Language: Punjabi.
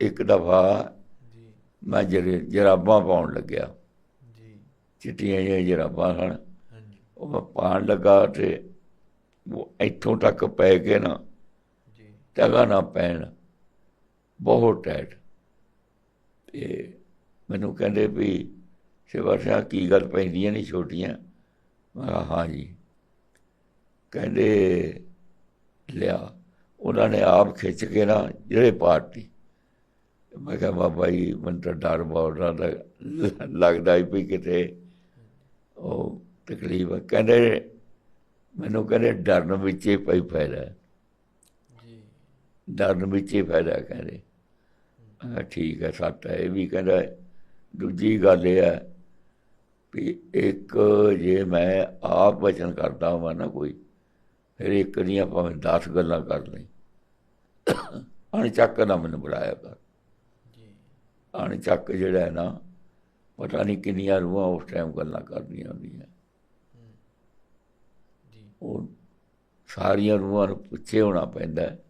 ਇੱਕ ਦਫਾ ਜੀ। ਮੈਂ ਜਰੇ ਜਰਾਬਾਂ ਪਾਉਣ ਲੱਗਿਆ। ਜੀ। ਚਿੱਟੀਆਂ ਜਿਹੀਆਂ ਜਰਾਬਾਂ ਹਨ ਹਾਂਜੀ। ਉਹ ਮੈਂ ਪਾਉਣ ਲੱਗਾ ਤੇ ਉਹ ਇੱਥੋਂ ਤੱਕ ਪੈ ਕੇ ਨਾ ਜੀ। ਟਗਾ ਨਾ ਪੈਣ। ਬਹੁਤ ਟੈਟ ਤੇ ਮੈਨੂੰ ਕਹਿੰਦੇ ਵੀ ਸੇਵਾ ਸਿਆ ਕੀ ਗੱਲ ਪੈਂਦੀਆਂ ਨਹੀਂ ਛੋਟੀਆਂ? ਮੈਂ ਕਿਹਾ ਹਾਂ ਜੀ। ਕਹਿੰਦੇ ਲਿਆ। ਉਹਨਾਂ ਨੇ ਆਪ ਖਿੱਚ ਕੇ ਨਾ ਜਿਹੜੇ ਪਾਰਟੀ ਮੈਂ ਕਿਹਾ ਬਾਬਾ ਜੀ ਮੈਨੂੰ ਤਾਂ ਡਰ ਬਹੁਤ ਲੱਗਦਾ ਲੱਗਦਾ ਹੀ ਵੀ ਕਿਤੇ ਉਹ ਤਕਲੀਫ ਹੈ। ਕਹਿੰਦੇ ਮੈਨੂੰ ਕਹਿੰਦੇ ਡਰਨ ਵਿੱਚ ਹੀ ਪਈ ਫਾਇਦਾ। ਜੀ। ਡਰਨ ਵਿੱਚ ਹੀ ਫਾਇਦਾ ਕਹਿੰਦੇ। ਕਿਹਾ ਠੀਕ ਹੈ ਸੱਤ ਹੈ। ਇਹ ਵੀ ਕਹਿੰਦਾ ਦੂਜੀ ਗੱਲ ਇਹ ਹੈ ਵੀ ਇੱਕ ਜੇ ਮੈਂ ਆਪ ਵਚਨ ਕਰਦਾ ਹਾਂ ਨਾ ਕੋਈ ਫਿਰ ਇੱਕ ਦੀਆਂ ਭਾਵੇਂ 10 ਗੱਲਾਂ ਕਰ ਲਈ। ਅਣਚੱਕ ਨਾ ਮੈਨੂੰ ਬੁਲਾਇਆ ਕਰ। ਅਣਚੱਕ ਜਿਹੜਾ ਹੈ ਨਾ ਪਤਾ ਨਹੀਂ ਕਿੰਨੀਆਂ ਰੂਹਾਂ ਉਸ ਟਾਈਮ ਗੱਲਾਂ ਕਰਦੀਆਂ ਹੁੰਦੀਆਂ। ਉਹ ਸਾਰੀਆਂ ਰੂਹਾਂ ਨੂੰ ਪੁੱਛੇ ਹੋਣਾ ਪੈਂਦਾ ਹੈ।